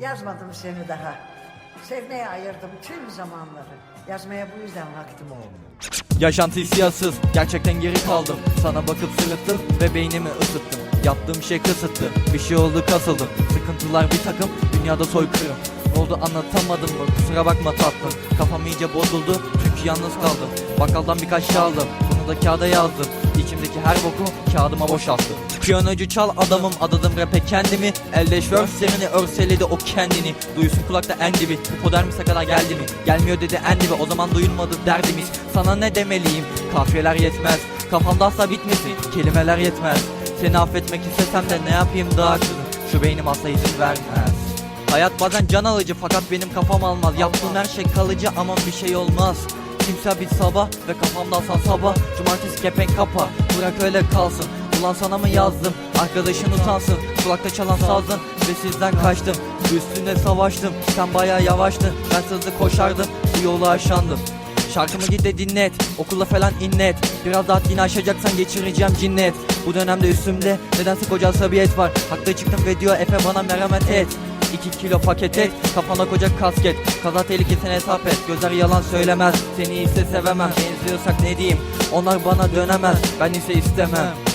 Yazmadım seni daha. Sevmeye ayırdım tüm zamanları. Yazmaya bu yüzden vaktim olmuyor. Yaşantı siyasız gerçekten geri kaldım. Sana bakıp sırıttım ve beynimi ısıttım. Yaptığım şey kısıttı bir şey oldu kasıldım. Sıkıntılar bir takım dünyada soykırım Ne oldu anlatamadım mı? Kusura bakma tatlım. Kafam iyice bozuldu çünkü yalnız kaldım. Bakkaldan birkaç şey aldım bunu da kağıda yazdım. İçimdeki her boku kağıdıma boşalttım. Piyanocu çal adamım adadım rap'e kendimi. Eldeş verserini örseledi o kendini. Duysun kulakta en dibi. Hipodermise kadar geldi mi? Gelmiyor dedi en dibi o zaman duyulmadı derdimiz. Sana ne demeliyim? Kafiyeler yetmez. Kafamda asla bitmesin. Kelimeler yetmez. Seni affetmek istesem de ne yapayım daha kızım Şu beynim asla izin vermez. Hayat bazen can alıcı fakat benim kafam almaz. Yaptığın her şey kalıcı ama bir şey olmaz Kimse bir sabah ve kafamda asan sabah. Cumartesi kepenk kapa bırak öyle kalsın. Ulan sana mı yazdım? Arkadaşın utansın. Kulakta çalan sazdın ve sizden kaçtım. Üstünde savaştım sen bayağı yavaştın. Ben hızlı koşardım bu yolu aşandım. Şarkımı git de dinlet Okula falan inlet. Biraz daha dini aşacaksan geçireceğim cinnet. Bu dönemde üstümde nedense koca asabiyet var. Hakta çıktım ve diyor Efe bana merhamet et 2 kilo paket et Kafana koca kasket. Kaza tehlikesine hesap et Gözler yalan söylemez. Seni ise sevemem Benziyorsak ne diyeyim? Onlar bana dönemez Ben ise istemem